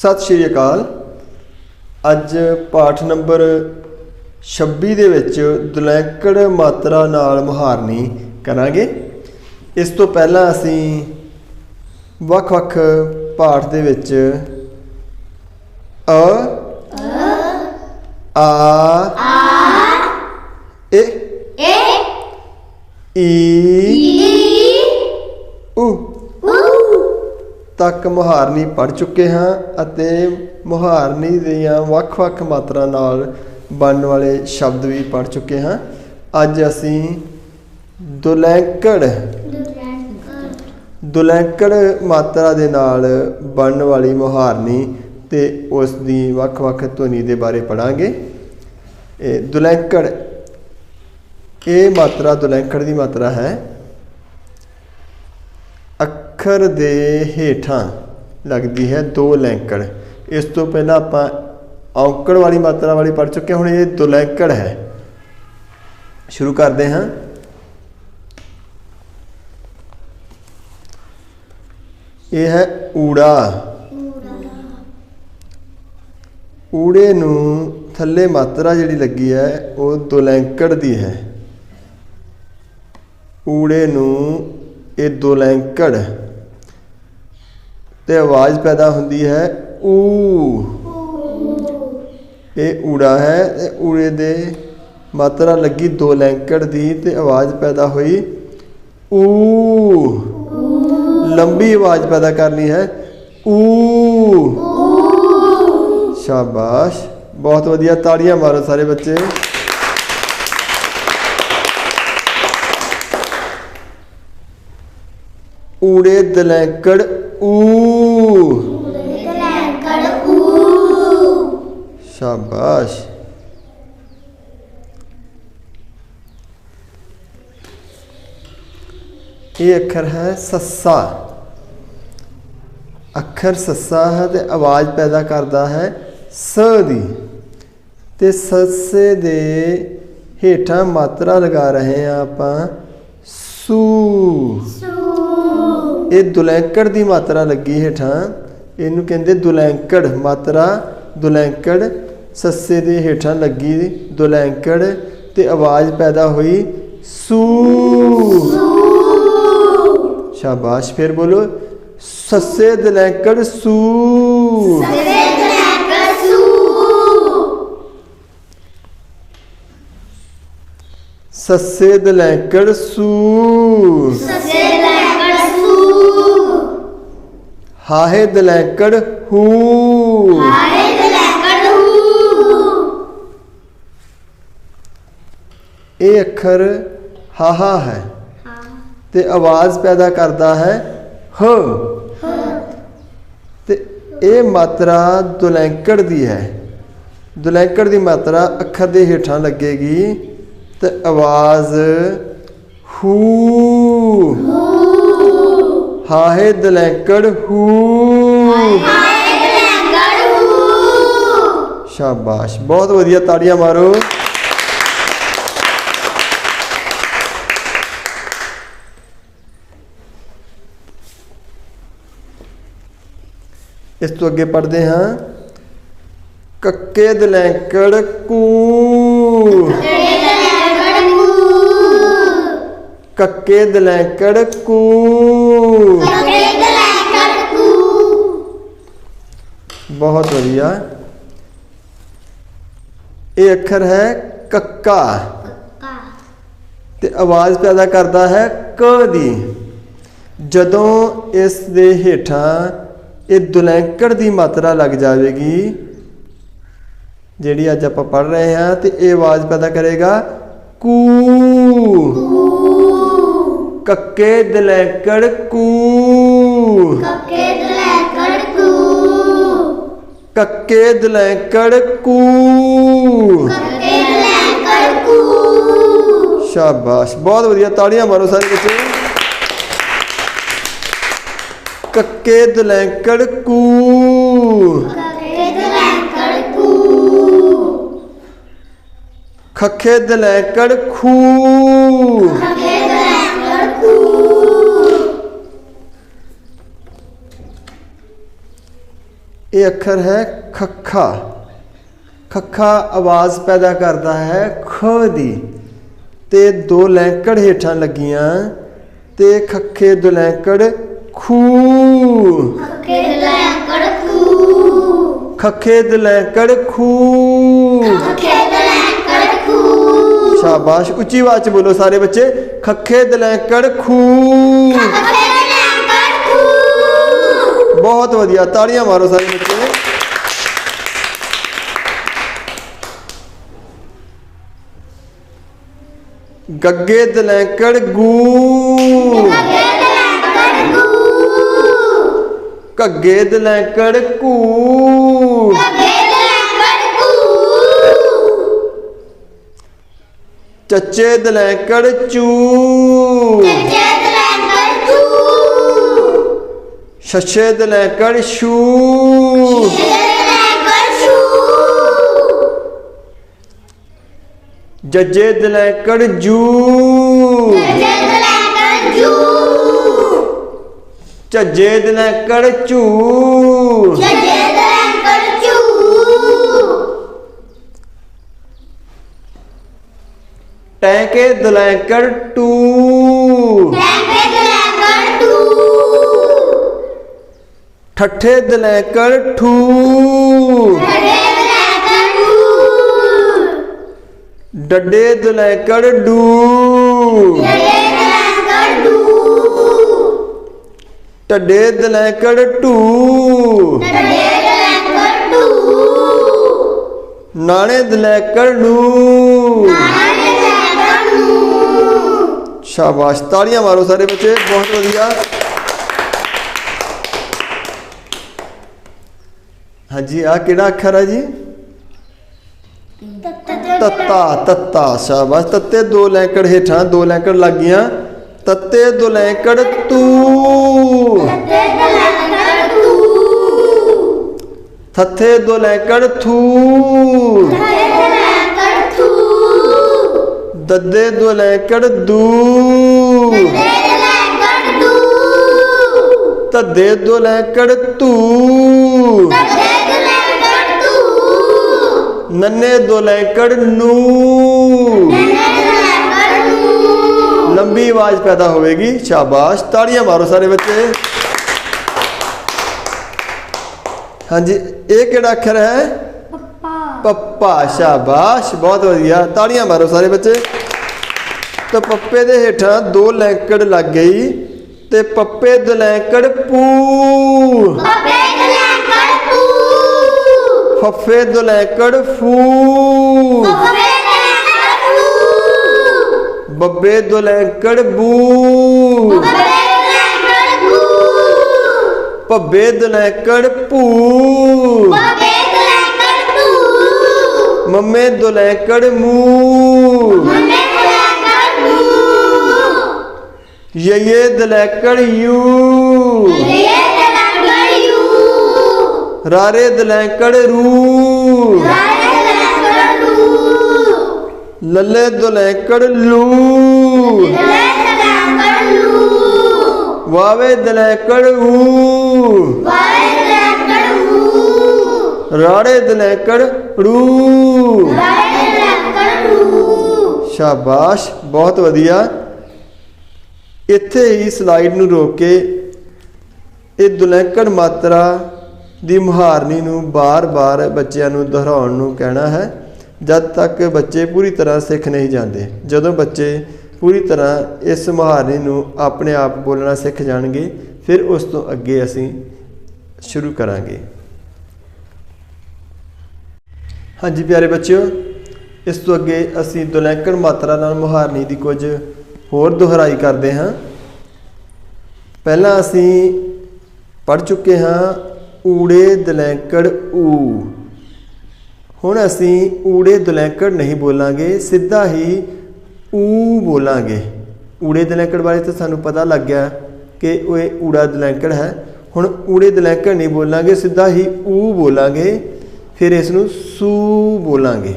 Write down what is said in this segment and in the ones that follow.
ਸਤਿ ਸ਼੍ਰੀ ਅਕਾਲ। ਅੱਜ ਪਾਠ ਨੰਬਰ 26 ਦੇ ਵਿੱਚ ਦੁਲੈਂਕੜ ਮਾਤਰਾ ਨਾਲ ਮੁਹਾਰਨੀ ਕਰਾਂਗੇ। ਇਸ ਤੋਂ ਪਹਿਲਾਂ ਅਸੀਂ ਵੱਖ-ਵੱਖ ਪਾਠ ਦੇ ਵਿੱਚ ਅ ਆ ਏ ਈ ਤੱਕ ਮੁਹਾਰਨੀ ਪੜ ਚੁੱਕੇ ਹਾਂ ਅਤੇ ਮੁਹਾਰਨੀ ਦੀਆਂ ਵੱਖ-ਵੱਖ ਮਾਤਰਾ ਨਾਲ ਬਣਨ ਵਾਲੇ ਸ਼ਬਦ ਵੀ ਪੜ ਚੁੱਕੇ ਹਾਂ। ਅੱਜ ਅਸੀਂ ਦੁਲੈਂਕੜ ਦੁਲੈਂਕੜ ਮਾਤਰਾ ਦੇ ਨਾਲ ਬਣਨ ਵਾਲੀ ਮੁਹਾਰਨੀ ਤੇ ਉਸ ਦੀ ਵੱਖ-ਵੱਖ ਧੁਨੀ ਦੇ ਬਾਰੇ ਪੜਾਂਗੇ। ਇਹ ਦੁਲੈਂਕੜ, ਇਹ ਮਾਤਰਾ ਦੁਲੈਂਕੜ ਦੀ ਮਾਤਰਾ ਹੈ। ਅੱਖਰ ਦੇ ਹੇਠਾਂ ਲੱਗਦੀ ਹੈ ਦੋ ਲੈਂਕੜ। ਇਸ ਤੋਂ ਪਹਿਲਾਂ ਆਪਾਂ ਔਂਕੜ ਵਾਲੀ ਮਾਤਰਾ ਵਾਲੀ ਪੜ ਚੁੱਕੇ ਹਾਂ, ਹੁਣ ਇਹ ਦੁਲੈਂਕੜ ਹੈ। ਸ਼ੁਰੂ ਕਰਦੇ ਹਾਂ। ਇਹ ਹੈ ਊੜਾ। ਊੜੇ ਨੂੰ ਥੱਲੇ ਮਾਤਰਾ ਜਿਹੜੀ ਲੱਗੀ ਹੈ ਉਹ ਦੁਲੈਂਕੜ ਦੀ ਹੈ। ਊੜੇ ਨੂੰ ਇਹ ਦੁਲੈਂਕੜ ਤੇ ਆਵਾਜ਼ ਪੈਦਾ ਹੁੰਦੀ ਹੈ ਊ। ਇਹ ਊੜਾ ਹੈ ਤੇ ਊੜੇ ਦੇ ਮਾਤਰਾ ਲੱਗੀ ਦੋ ਲੈਂਕੜ ਦੀ ਤੇ ਆਵਾਜ਼ ਪੈਦਾ ਹੋਈ ਊ। ਲੰਬੀ ਆਵਾਜ਼ ਪੈਦਾ ਕਰਨੀ ਹੈ ਊ। ਸ਼ਾਬਾਸ਼। ਬਹੁਤ ਵਧੀਆ ਤਾੜੀਆਂ ਮਾਰੋ ਸਾਰੇ ਬੱਚੇ। ਊੜੇ ਦਲੈਂਕੜ ਊ। ਸ਼ਾਬਾਸ਼ ਇਹ ਅੱਖਰ ਹੈ ਸੱਸਾ ਅੱਖਰ ਸੱਸਾ ਹੈ ਤੇ ਆਵਾਜ਼ ਪੈਦਾ ਕਰਦਾ ਹੈ ਸ ਦੀ ਤੇ ਸੱਸੇ ਦੇ ਹੇਠਾਂ ਮਾਤਰਾ ਲਗਾ ਰਹੇ ਆ ਆਪਾਂ ਸੂ ਇਹ ਦੁਲੈਂਕੜ ਦੀ ਮਾਤਰਾ ਲੱਗੀ ਹੇਠਾਂ ਇਹਨੂੰ ਕਹਿੰਦੇ ਦੁਲੈਂਕੜ ਮਾਤਰਾ ਦੁਲੈਂਕੜ ਸੱਸੇ ਦੇ ਹੇਠਾਂ ਲੱਗੀ ਦੁਲੈਂਕੜ ਤੇ ਆਵਾਜ਼ ਪੈਦਾ ਹੋਈ ਸੂ ਸ਼ਾਬਾਸ਼ ਫਿਰ ਬੋਲੋ ਸੱਸੇ ਦੁਲੈਂਕੜ ਸੂ ਸੱਸੇ ਦੁਲੈਂਕੜ ਸੂ ਹਾਹੇ ਦੁਲੈਂਕੜ ਹੂ ਇਹ ਅੱਖਰ ਹਾਹਾ ਹੈ। ਤੇ ਆਵਾਜ਼ ਪੈਦਾ ਕਰਦਾ ਹੈ ਹ। ਤੇ ਇਹ ਮਾਤਰਾ ਦੁਲੈਂਕੜ ਦੀ ਹੈ। ਦੁਲੈਂਕੜ ਦੀ ਮਾਤਰਾ ਅੱਖਰ ਦੇ ਹੇਠਾਂ ਲੱਗੇਗੀ ਤੇ ਆਵਾਜ਼ ਹੂ। ਹਾਹੇ ਦੁਲੈਂਕੜ ਹੂ। ਸ਼ਾਬਾਸ਼। ਬਹੁਤ ਵਧੀਆ ਤਾੜੀਆਂ ਮਾਰੋ। ਇਸ ਤੋਂ ਅੱਗੇ ਪੜ੍ਹਦੇ ਹਾਂ। ਕੱਕੇ ਦਲੈਂਕੜ ਕੂ ਕੱਕੇ ਦਲੈਂਕੜ ਕੂ ਬਹੁਤ ਵਧੀਆ। ਇਹ ਅੱਖਰ ਹੈ ਕੱਕਾ। ਤੇ ਆਵਾਜ਼ ਪੈਦਾ ਕਰਦਾ ਹੈ ਕ ਦੀ। ਜਦੋਂ ਇਸ ਦੇ ਹੇਠਾਂ ਇਹ ਦੁਲੈਂਕੜ ਦੀ ਮਾਤਰਾ ਲੱਗ ਜਾਵੇਗੀ। ਜਿਹੜੀ ਅੱਜ ਆਪਾਂ ਪੜ ਰਹੇ ਹਾਂ ਤੇ ਇਹ ਆਵਾਜ਼ ਪੈਦਾ ਕਰੇਗਾ ਕੂ। ਕੱਕੇ ਦਲੈਂਕੜ ਕੂ। ਕੱਕੇ ਦਲੈਂਕੜ ਕੂ। ਸ਼ਾਬਾਸ਼ ਬਹੁਤ ਵਧੀਆ ਤਾੜੀਆਂ ਮਾਰੋ ਸਾਰੇ ਬੱਚੇ। ਕੱਕੇ ਦਲੈਂਕੜ ਕੂ ਖੱਖੇ ਦਲੈਂਕੜ ਖੂ ਇਹ ਅੱਖਰ ਹੈ ਖੱਖਾ। ਖੱਖਾ ਆਵਾਜ਼ ਪੈਦਾ ਕਰਦਾ ਹੈ ਖ ਦੀ। ਤੇ ਦੋ ਲੈਂਕੜ ਹੇਠਾਂ ਲੱਗੀਆਂ ਤੇ ਖੱਖੇ ਦੋ ਲੈਂਕੜ ਖੂ ਖੇਲਾ ਕੜਕੂ ਖੱਖੇ ਦੋ ਲੈਂਕੜ ਖੂ ਖੇਲਾ ਕੜਕੂ ਸ਼ਾਬਾਸ਼ ਉੱਚੀ ਆਵਾਜ਼ ਚ ਬੋਲੋ ਸਾਰੇ ਬੱਚੇ ਖੱਖੇ ਦੋ ਲੈਂਕੜ ਖੂ ਖੇਲਾ ਕੜਕੂ ਬਹੁਤ ਵਧੀਆ ਤਾੜੀਆਂ ਮਾਰੋ ਸਾਰੇ ਬੱਚੇ ਗੱਗੇ ਦਲੈਂਕੜ ਗੂ ਖੇਲਾ ਘੱਗੇ ਦਲੈਂਕੜ ਕੂ ਖੇਲਾ ਕੜਕੂ। ਚੱਚੇ ਦਲੈਂਕੜ ਚੂ ਖੇਲਾ ਕੜਕੂ ਛੱਛੇ ਦਲੈਂਕੜ ਛੂ ਖੇਲਾ ਕੜਕੂ ਜੱਜੇ ਦਲੈਂਕੜ ਜੂ ਖੇਲਾ ਕੜਕੂ ਝੱਜੇ ਦਲੈਂਕੜ ਚੂ ਖੇਲਾ ਕੜਕੂ ਟੈਂਕੇ ਦਲੈਂਕੜ ਟੂ ਖੇਲਾ ਕੜਕੂ ਠੱਠੇ ਦਲੈਂਕੜ ਠੂ ਖੇਲਾ ਕੜਕੂ ਡੱਡੇ ਦਲੈਂਕੜ ਡੂ ਖੇਲਾ ਟੱਡੇ ਦਲੈਂਕੜ ਟੂ ਖੇਲਾ ਕੜਕੂ ਨਾਣੇ ਦਲੈਂਕੜ ਨੂੰ ਸ਼ਾਬਾਸ਼ ਤਾੜੀਆਂ ਮਾਰੋ ਸਾਰੇ ਬੱਚੇ ਬਹੁਤ ਵਧੀਆ। ਹਾਂਜੀ ਆ ਕਿਹੜਾ ਅੱਖਰ ਹੈ ਜੀ? ਤੱਤਾ। ਤੱਤਾ ਸ਼ਾਬਾਸ਼। ਤੱਤੇ ਦੋ ਲੈਂਕੜ ਹੇਠਾਂ ਦੋ ਲੈਂਕੜ ਲੱਗੀਆਂ ਤੱਤੇ ਦੋ ਲੈਂਕੜ ਤੂ। ਥੱਥੇ ਦੋ ਥੂ। ਦੱਦੇ ਦੋ ਦੂ। ਤੱਦੇ ਦੋ ਤੂ ਨੰਨੇ ਦੋ ਲੈਂਕੜ ਨੂੰ। ਲੰਬੀ ਆਵਾਜ਼ ਪੈਦਾ ਹੋਵੇਗੀ। ਸ਼ਾਬਾਸ਼, ਤਾੜੀਆਂ ਮਾਰੋ ਸਾਰੇ ਬੱਚੇ। ਹਾਂਜੀ ਇਹ ਕਿਹੜਾ ਅੱਖਰ ਹੈ? ਪੱਪਾ। ਸ਼ਾਬਾਸ਼ ਬਹੁਤ ਵਧੀਆ। ਤਾੜੀਆਂ ਮਾਰੋ ਸਾਰੇ ਬੱਚੇ। ਤਾਂ ਪੱਪੇ ਦੇ ਹੇਠਾਂ ਦੋ ਲੈਂਕੜ ਲੱਗ ਗਈ ਤੇ ਪੱਪੇ ਦੇ ਲੈਂਕੜ ਪੂ ਫੱਫੇ ਦੇ ਲੈਂਕੜ ਫੂ ਬੱਬੇ ਦੇ ਲੈਂਕੜ ਬੂ ਭੱਬੇ ਦੇ ਲੈਂਕੜ ਭੂ ਮੰਮੇ ਦੇ ਲੈਂਕੜ ਮੂ ਯੇ ਦੇ ਲੈਂਕੜ ਯੂ ਰਾਰੇ ਦੇ ਲੈਂਕੜ ਰੂ ਲੱਲੇ ਦੇ ਲੈਂਕੜ ਲੂ ਵਾਵੇ ਦੇ ਲੈਂਕੜ ਊ ਰਾੜੇ ਦੇ ਲੈਂਕੜ ਰੂ ਸ਼ਾਬਾਸ਼ ਬਹੁਤ ਵਧੀਆ। ਇੱਥੇ ਹੀ ਸਲਾਈਡ ਨੂੰ ਰੋਕ ਕੇ ਇਹ ਦੁਲੈਂਕੜ ਮਾਤਰਾ ਦੀ ਮੁਹਾਰਨੀ ਨੂੰ ਬਾਰ-ਬਾਰ ਬੱਚਿਆਂ ਨੂੰ ਦੁਹਰਾਉਣ ਨੂੰ ਕਹਿਣਾ ਹੈ। ਜਦ ਤੱਕ ਬੱਚੇ ਪੂਰੀ ਤਰ੍ਹਾਂ ਸਿੱਖ ਨਹੀਂ ਜਾਂਦੇ ਜਦੋਂ ਬੱਚੇ ਪੂਰੀ ਤਰ੍ਹਾਂ ਇਸ ਮੁਹਾਰਨੀ ਨੂੰ ਆਪਣੇ ਆਪ ਬੋਲਣਾ ਸਿੱਖ ਜਾਣਗੇ ਫਿਰ ਉਸ ਤੋਂ ਅੱਗੇ ਅਸੀਂ ਸ਼ੁਰੂ ਕਰਾਂਗੇ। ਹਾਂਜੀ ਪਿਆਰੇ ਬੱਚਿਓ, ਇਸ ਤੋਂ ਅੱਗੇ ਅਸੀਂ ਦੁਲੈਂਕੜ ਮਾਤਰਾ ਨਾਲ ਮੁਹਾਰਨੀ ਦੀ ਕੁਝ ਹੋਰ ਦੁਹਰਾਈ ਕਰਦੇ ਹਾਂ। ਪਹਿਲਾਂ ਅਸੀਂ ਪੜ ਚੁੱਕੇ ਹਾਂ ਊੜੇ ਦੁਲੈਂਕੜ ਊ। ਹੁਣ ਅਸੀਂ ਊੜੇ ਦੁਲੈਂਕੜ ਨਹੀਂ ਬੋਲਾਂਗੇ, ਸਿੱਧਾ ਹੀ ਊ ਬੋਲਾਂਗੇ। ਊੜੇ ਦੁਲੈਂਕੜ ਬਾਰੇ ਤਾਂ ਸਾਨੂੰ ਪਤਾ ਲੱਗ ਗਿਆ। ਕਿ ਉਹ ਇਹ ਊੜਾ ਦਲੈਂਕੜ ਹੈ। ਹੁਣ ਊੜੇ ਦਲੈਂਕੜ ਨਹੀਂ ਬੋਲਾਂਗੇ, ਸਿੱਧਾ ਹੀ ਊ ਬੋਲਾਂਗੇ, ਫਿਰ ਇਸ ਨੂੰ ਸੂ ਬੋਲਾਂਗੇ।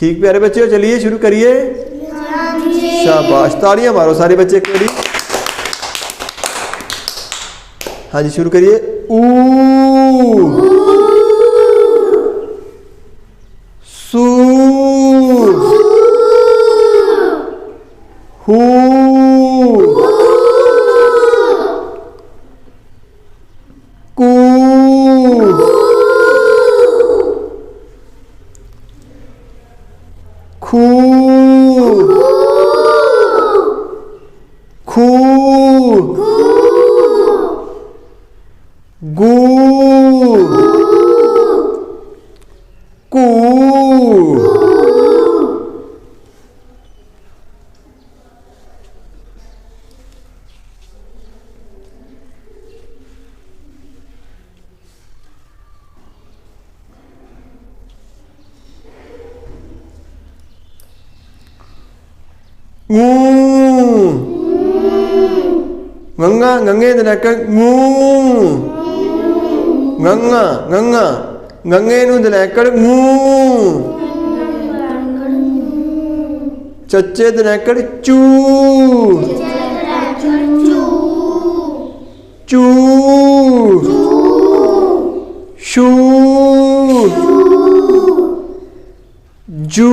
ਠੀਕ ਪਿਆਰੇ ਬੱਚਿਓ, ਚਲਿਏ ਸ਼ੁਰੂ ਕਰੀਏ। ਸ਼ਾਬਾਸ਼, ਤਾੜੀਆਂ ਮਾਰੋ ਸਾਰੇ ਬੱਚੇ ਇੱਕ ਵਾਰੀ। ਹਾਂਜੀ, ਸ਼ੁਰੂ ਕਰੀਏ। ਊ ਖੂ ਖੂ ਗੂ ਕੂ ngੂ nganga ngange ਦੇ ਨਾਲ ਕ ngੂ nganga nganga ngange ਨੂੰ ਦੇ ਨਾਲ ਕ ngੂ ਚੱਚੇ ਦੇ ਨਾਲ ਕ ਚੂ ਚੂ ਸ਼ੂ ਜੂ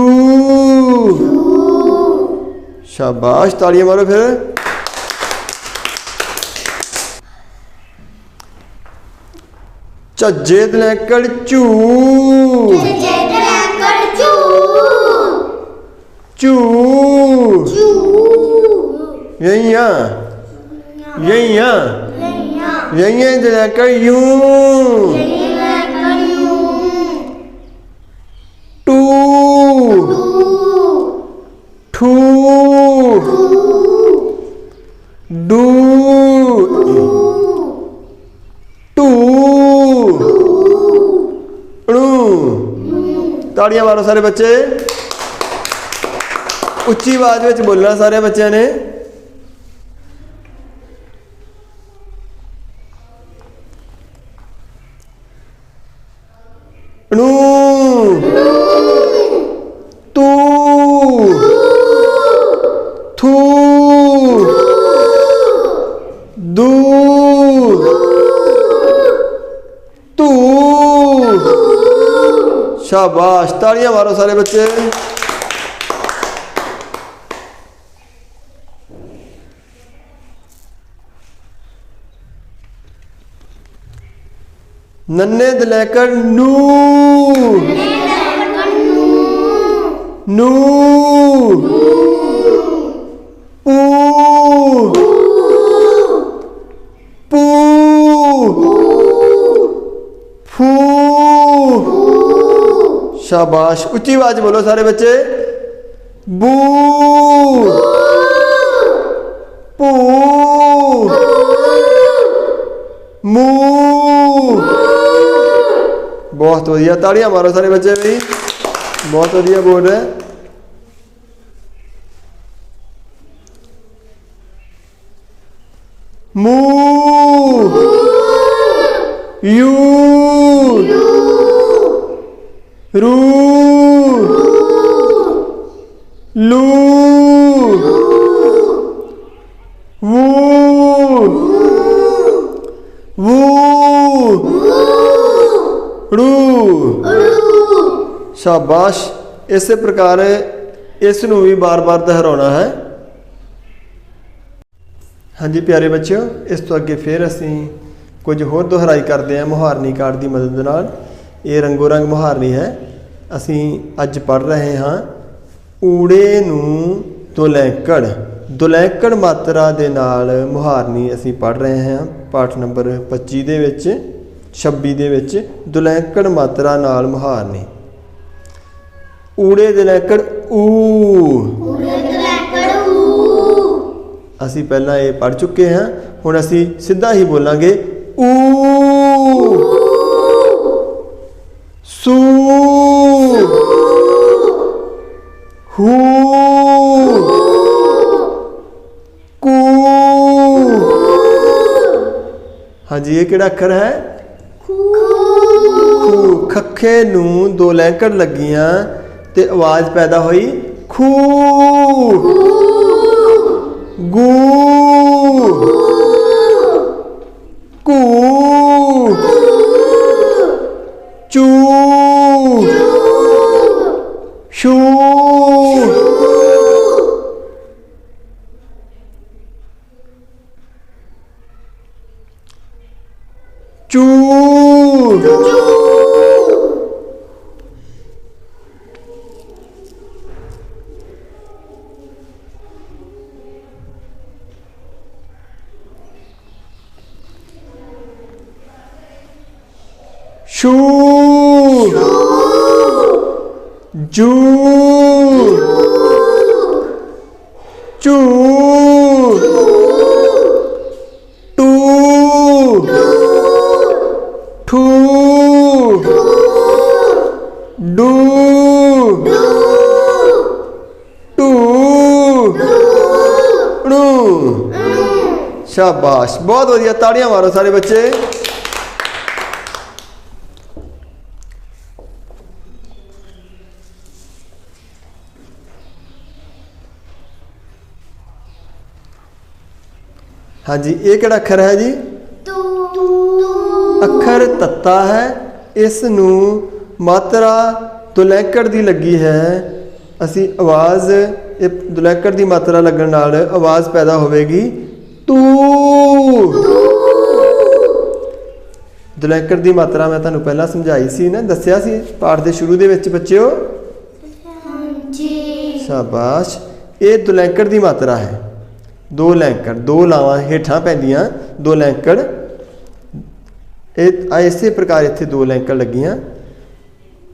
ਸ਼ਾਬਾਸ਼ ਤਾੜੀਆਂ ਮਾਰੋ ਫਿਰ ਝੱਜੇ ਦੇ ਨਾਲ ਕ ਚੂ ਚੂ ਯਈਆਂ ਯਈਆਂ ਯਈਆਂ ਦੇ ਨਾਲ ਕ ਤਾੜੀਆਂ ਮਾਰੋ ਸਾਰੇ ਬੱਚੇ। ਉੱਚੀ ਆਵਾਜ਼ ਵਿੱਚ ਬੋਲਣਾ ਸਾਰੇ ਬੱਚਿਆਂ ਨੇ। ਣੂ ਤੂ ਥੂ ਦੂ ਤੂ ਸ਼ਾਬਾਸ਼ ਤਾੜੀਆਂ ਮਾਰੋ ਸਾਰੇ ਬੱਚੇ ਨੰਨੇ ਦੇ ਲੈ ਕਰ ਨੂ ਨੂ ਪੂ ਪੂ ਫੂ ਸ਼ਾਬਾਸ਼। ਉੱਚੀ ਆਵਾਜ਼ ਬੋਲੋ ਸਾਰੇ ਬੱਚੇ। ਬੂ। ਪੂ। ਮੂ। ਬਹੁਤ ਵਧੀਆ। ਤਾੜੀਆਂ ਮਾਰੋ ਸਾਰੇ ਬੱਚੇ ਵੀ। ਬਹੁਤ ਵਧੀਆ ਬੋਲ ਰਿਹਾ ਮੂ। ਯੂ। ਰੂ ਲੂ ਵੂ ਵੂ ਰੂ ਸ਼ਾਬਾਸ਼। ਇਸੇ ਪ੍ਰਕਾਰ ਇਸ ਨੂੰ ਵੀ ਬਾਰ-ਬਾਰ ਦੁਹਰਾਉਣਾ ਹੈ। ਹਾਂਜੀ ਪਿਆਰੇ ਬੱਚਿਓ, ਇਸ ਤੋਂ ਅੱਗੇ ਫਿਰ ਅਸੀਂ ਕੁਝ ਹੋਰ ਦੁਹਰਾਈ ਕਰਦੇ ਹਾਂ ਮੁਹਾਰਨੀ ਕਾਰਡ ਦੀ ਮਦਦ ਨਾਲ। ਇਹ ਰੰਗੋ ਰੰਗ ਮੁਹਾਰਨੀ ਹੈ। ਅਸੀਂ ਅੱਜ ਪੜ ਰਹੇ ਹਾਂ ਊੜੇ ਨੂੰ ਦੁਲੈਂਕੜ। ਦੁਲੈਂਕੜ ਮਾਤਰਾ ਦੇ ਨਾਲ ਮੁਹਾਰਨੀ ਅਸੀਂ ਪੜ ਰਹੇ ਹਾਂ ਪਾਠ ਨੰਬਰ 25 ਦੇ ਵਿੱਚ 26 ਦੇ ਵਿੱਚ ਦੁਲੈਂਕੜ ਮਾਤਰਾ ਨਾਲ ਮੁਹਾਰਨੀ। ਊੜੇ ਦੇ ਲੈਂਕੜ ਊ। ਅਸੀਂ ਪਹਿਲਾਂ ਇਹ ਪੜ ਚੁੱਕੇ ਹਾਂ ਹੁਣ ਅਸੀਂ ਸਿੱਧਾ ਹੀ ਬੋਲਾਂਗੇ ਊ। ਹਾਂਜੀ ਇਹ ਕਿਹੜਾ ਅੱਖਰ ਹੈ? ਖੂ ਖੱਖੇ ਨੂੰ ਦੋ ਲੈਂਕੜ ਲੱਗੀਆਂ ਤੇ ਆਵਾਜ਼ ਪੈਦਾ ਹੋਈ ਖੂ ਗੂ ਚੂ ਸ਼ੂ ਜੂ ਚੂ ਸ਼ਾਬਾਸ਼। ਬਹੁਤ ਵਧੀਆ ਤਾੜੀਆਂ ਮਾਰੋ ਸਾਰੇ ਬੱਚੇ। ਹਾਂਜੀ, ਇਹ ਕਿਹੜਾ ਅੱਖਰ ਹੈ ਜੀ? ਅੱਖਰ ਤੱਤਾ ਹੈ। ਇਸ ਨੂੰ ਮਾਤਰਾ ਦੁਲੈਕੜ ਦੀ ਲੱਗੀ ਹੈ। ਅਸੀਂ ਆਵਾਜ਼, ਇਹ ਦੁਲੈਕੜ ਦੀ ਮਾਤਰਾ ਲੱਗਣ ਨਾਲ ਆਵਾਜ਼ ਪੈਦਾ ਹੋਵੇਗੀ। ਤੂ ਦੁਲੈਕੜ ਦੀ ਮਾਤਰਾ ਮੈਂ ਤੁਹਾਨੂੰ ਪਹਿਲਾਂ ਸਮਝਾਈ ਸੀ ਨਾ, ਦੱਸਿਆ ਸੀ ਪਾਠ ਦੇ ਸ਼ੁਰੂ ਦੇ ਵਿੱਚ ਬੱਚਿਓ? ਸ਼ਾਬਾਸ਼। ਇਹ ਦੁਲੈਂਕੜ ਦੀ ਮਾਤਰਾ ਹੈ। ਦੋ ਲੈਂਕੜ ਦੋ ਲਾਵਾਂ ਹੇਠਾਂ ਪੈਂਦੀਆਂ, ਦੋ ਲੈਂਕੜ ਇਹ, ਆ ਪ੍ਰਕਾਰ ਇੱਥੇ ਦੋ ਲੈਂਕੜ ਲੱਗੀਆਂ।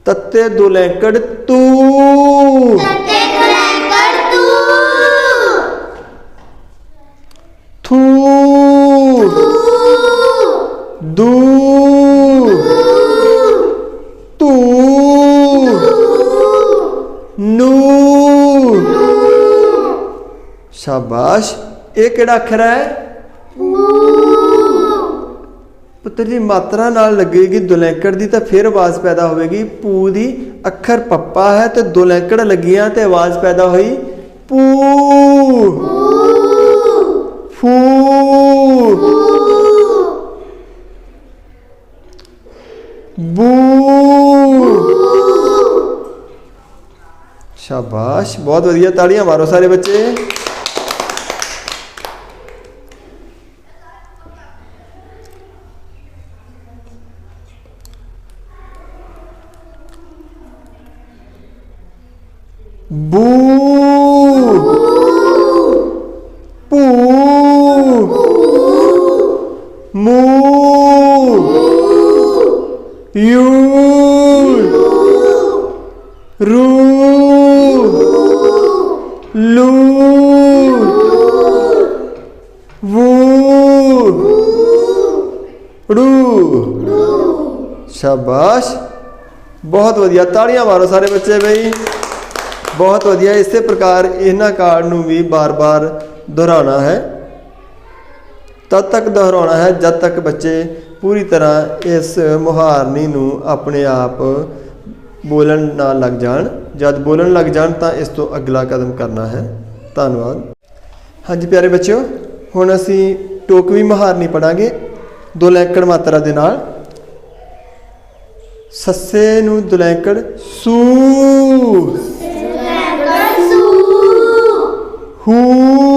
ਤੱਤੇ ਦੋ ਲੈਂਕੜ ਤੂ। ਥੂ ਦੂ ਤੂ ਨੂ ਸ਼ਾਬਾਸ਼। ਇਹ ਕਿਹੜਾ ਅੱਖਰ ਹੈ? ਪੁੱਤਰ ਜੀ ਮਾਤਰਾ ਨਾਲ ਲੱਗੇਗੀ ਦੁਲੈਂਕੜ ਦੀ ਤਾਂ ਫਿਰ ਆਵਾਜ਼ ਪੈਦਾ ਹੋਵੇਗੀ। ਪੂ ਦੀ ਅੱਖਰ ਪੱਪਾ ਹੈ ਤੇ ਦੁਲੈਂਕੜ ਲੱਗੀਆਂ ਤੇ ਆਵਾਜ਼ ਪੈਦਾ ਹੋਈ ਪੂ। ਫੂ। ਬੂ। ਸ਼ਾਬਾਸ਼ ਬਹੁਤ ਵਧੀਆ ਤਾੜੀਆਂ ਮਾਰੋ ਸਾਰੇ ਬੱਚੇ। ਬੂ। ਪੂ ਮੂ। ਯੂ। ਰੂ। ਲੂ। ਵੂ। ਰੂ। ਸ਼ਾਬਾਸ਼। ਬਹੁਤ ਵਧੀਆ ਤਾੜੀਆਂ ਮਾਰੋ ਸਾਰੇ ਬੱਚੇ ਬਈ। ਬਹੁਤ ਵਧੀਆ, ਇਸੇ ਪ੍ਰਕਾਰ ਇਹਨਾਂ ਕਾਰਡ ਨੂੰ ਵੀ ਬਾਰ-ਬਾਰ ਦੁਹਰਾਉਣਾ ਹੈ। ਤਦ ਤੱਕ ਦੁਹਰਾਉਣਾ ਹੈ ਜਦ ਤੱਕ ਬੱਚੇ ਪੂਰੀ ਤਰ੍ਹਾਂ ਇਸ ਮੁਹਾਰਨੀ ਨੂੰ ਆਪਣੇ ਆਪ ਬੋਲਣ ਨਾ ਲੱਗ ਜਾਣ। ਜਦ ਬੋਲਣ ਲੱਗ ਜਾਣ ਤਾਂ ਇਸ ਤੋਂ ਅਗਲਾ ਕਦਮ ਕਰਨਾ ਹੈ। ਧੰਨਵਾਦ। ਹਾਂਜੀ ਪਿਆਰੇ ਬੱਚਿਓ, ਹੁਣ ਅਸੀਂ ਟੋਕਵੀ ਮੁਹਾਰਨੀ ਪੜਾਂਗੇ ਦੁਲੈਂਕੜ ਮਾਤਰਾ ਦੇ ਨਾਲ। ਸੱਸੇ ਨੂੰ ਦੁਲੈਂਕੜ ਸੂ ਹੂ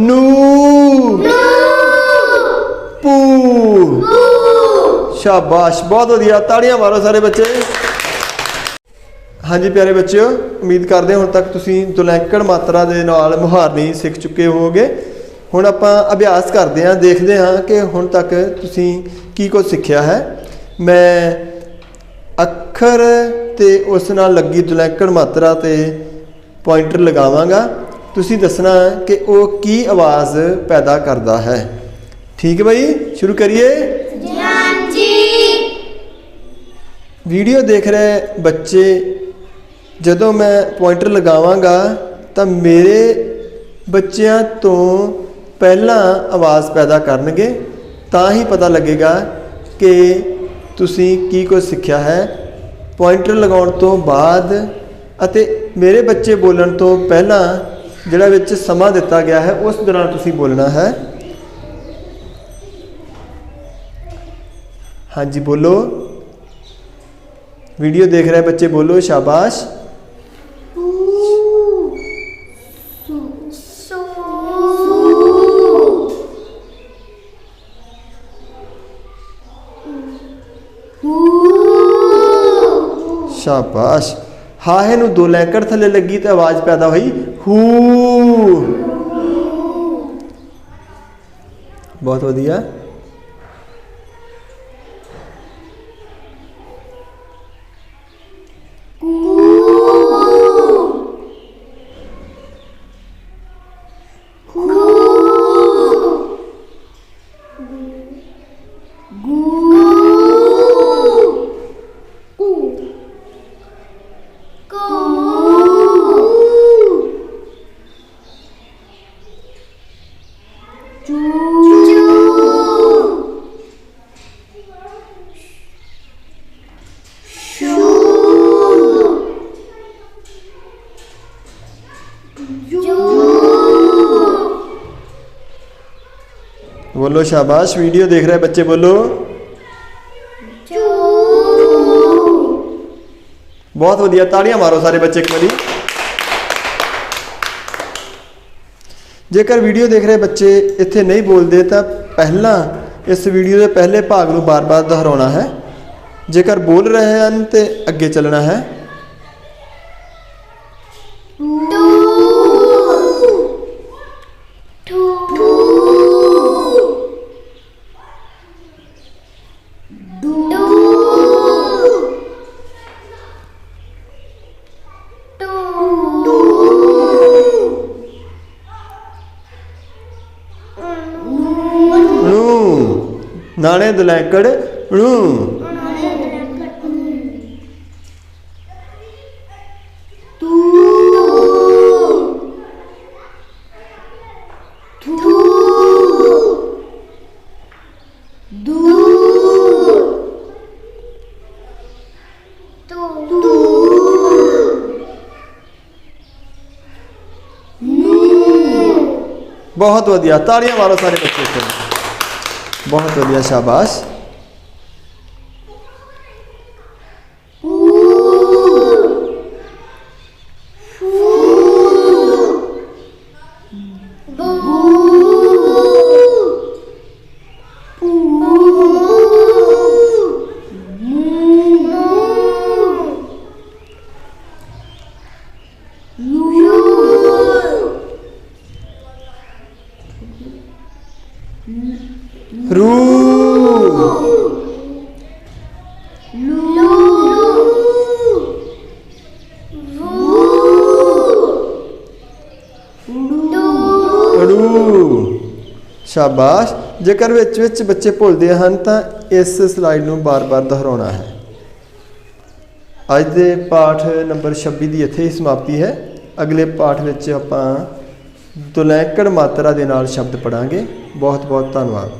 ਨੂ ਪੂ ਸ਼ਾਬਾਸ਼ ਬਹੁਤ ਵਧੀਆ ਤਾੜੀਆਂ ਮਾਰੋ ਸਾਰੇ ਬੱਚੇ। ਹਾਂਜੀ ਪਿਆਰੇ ਬੱਚਿਓ ਉਮੀਦ ਕਰਦੇ ਹਾਂ ਹੁਣ ਤੱਕ ਤੁਸੀਂ ਦੁਲੈਂਕੜ ਮਾਤਰਾ ਦੇ ਨਾਲ ਮੁਹਾਰਨੀ ਸਿੱਖ ਚੁੱਕੇ ਹੋਵੋਗੇ। ਹੁਣ ਆਪਾਂ ਅਭਿਆਸ ਕਰਦੇ ਹਾਂ ਦੇਖਦੇ ਹਾਂ ਕਿ ਹੁਣ ਤੱਕ ਤੁਸੀਂ ਕੀ ਕੁਝ ਸਿੱਖਿਆ ਹੈ। ਮੈਂ ਅੱਖਰ ਤੇ ਉਸ ਨਾਲ ਲੱਗੀ ਦੁਲੈਂਕੜ ਮਾਤਰਾ ਤੇ ਪੁਆਇੰਟਰ ਲਗਾਵਾਂਗਾ। ਤੁਸੀਂ ਦੱਸਣਾ ਕਿ ਉਹ ਕੀ ਆਵਾਜ਼ ਪੈਦਾ ਕਰਦਾ ਹੈ। ਠੀਕ ਹੈ ਭਾਈ ਸ਼ੁਰੂ ਕਰੀਏ। ਹਾਂਜੀ। ਵੀਡੀਓ ਦੇਖ ਰਹੇ ਬੱਚੇ ਜਦੋਂ ਮੈਂ ਪੁਆਇੰਟਰ ਲਗਾਵਾਂਗਾ ਤਾਂ ਮੇਰੇ ਬੱਚਿਆਂ ਤੋਂ ਪਹਿਲਾਂ ਆਵਾਜ਼ ਪੈਦਾ ਕਰਨਗੇ। ਤਾਂ ਹੀ ਪਤਾ ਲੱਗੇਗਾ ਕਿ ਤੁਸੀਂ ਕੀ ਕੁਝ ਸਿੱਖਿਆ ਹੈ। ਪੁਆਇੰਟਰ ਲਗਾਉਣ ਤੋਂ ਬਾਅਦ ਅਤੇ ਮੇਰੇ ਬੱਚੇ ਬੋਲਣ ਤੋਂ ਪਹਿਲਾਂ ਜਿਹੜਾ ਵਿੱਚ ਸਮਾਂ ਦਿੱਤਾ ਗਿਆ ਹੈ ਉਸ ਦੌਰਾਨ ਤੁਸੀਂ ਬੋਲਣਾ ਹੈ ਹਾਂਜੀ ਬੋਲੋ ਵੀਡੀਓ ਦੇਖ ਰਹੇ ਬੱਚੇ ਬੋਲੋ ਸ਼ਾਬਾਸ਼ ਸੂ ਸ਼ਾਬਾਸ਼ ਹਾਹੇ ਨੂੰ ਦੋ ਲੈਂਕੜ ਥੱਲੇ ਲੱਗੀ ਤੇ ਆਵਾਜ਼ ਪੈਦਾ ਹੋਈ ਹੂ। ਬਹੁਤ ਵਧੀਆ। ਬੋਲੋ ਸ਼ਾਬਾਸ਼ ਵੀਡੀਓ ਦੇਖ ਰਹੇ ਬੱਚੇ ਬੋਲੋ। ਬਹੁਤ ਵਧੀਆ ਤਾੜੀਆਂ ਮਾਰੋ ਸਾਰੇ ਬੱਚੇ ਇੱਕ ਵਾਰੀ। ਜੇਕਰ ਵੀਡੀਓ ਦੇਖ ਰਹੇ ਬੱਚੇ ਇੱਥੇ ਨਹੀਂ ਬੋਲਦੇ ਤਾਂ ਪਹਿਲਾਂ ਇਸ ਵੀਡੀਓ ਦੇ ਪਹਿਲੇ ਭਾਗ ਨੂੰ ਬਾਰ-ਬਾਰ ਦੁਹਰਾਉਣਾ ਹੈ। ਜੇਕਰ ਬੋਲ ਰਹੇ ਹਨ ਤੇ ਅੱਗੇ ਚੱਲਣਾ ਹੈ। ਨਾਲੇ ਦਲੈਂਕੜ ਨੂੰ। ਬਹੁਤ ਵਧੀਆ ਤਾੜੀਆਂ ਮਾਰੋ ਸਾਰੇ ਬੱਚੇ ਇੱਥੇ। ਬਹੁਤ ਵਧੀਆ ਸ਼ਾਬਾਸ਼ ਰੂ ਰੂ ਸ਼ਾਬਾਸ਼। ਜੇਕਰ ਵਿੱਚ ਵਿੱਚ ਬੱਚੇ ਭੁੱਲਦੇ ਹਨ, ਤਾਂ ਇਸ ਸਲਾਈਡ ਨੂੰ ਬਾਰ-ਬਾਰ ਦੁਹਰਾਉਣਾ ਹੈ। ਅੱਜ ਦੇ ਪਾਠ ਨੰਬਰ 26 ਦੀ ਇੱਥੇ ਹੀ ਸਮਾਪਤੀ ਹੈ। ਅਗਲੇ ਪਾਠ ਵਿੱਚ ਆਪਾਂ ਦੁਲੈਂਕੜ ਮਾਤਰਾ ਦੇ ਨਾਲ ਸ਼ਬਦ ਪੜਾਂਗੇ ਬਹੁਤ ਬਹੁਤ ਧੰਨਵਾਦ।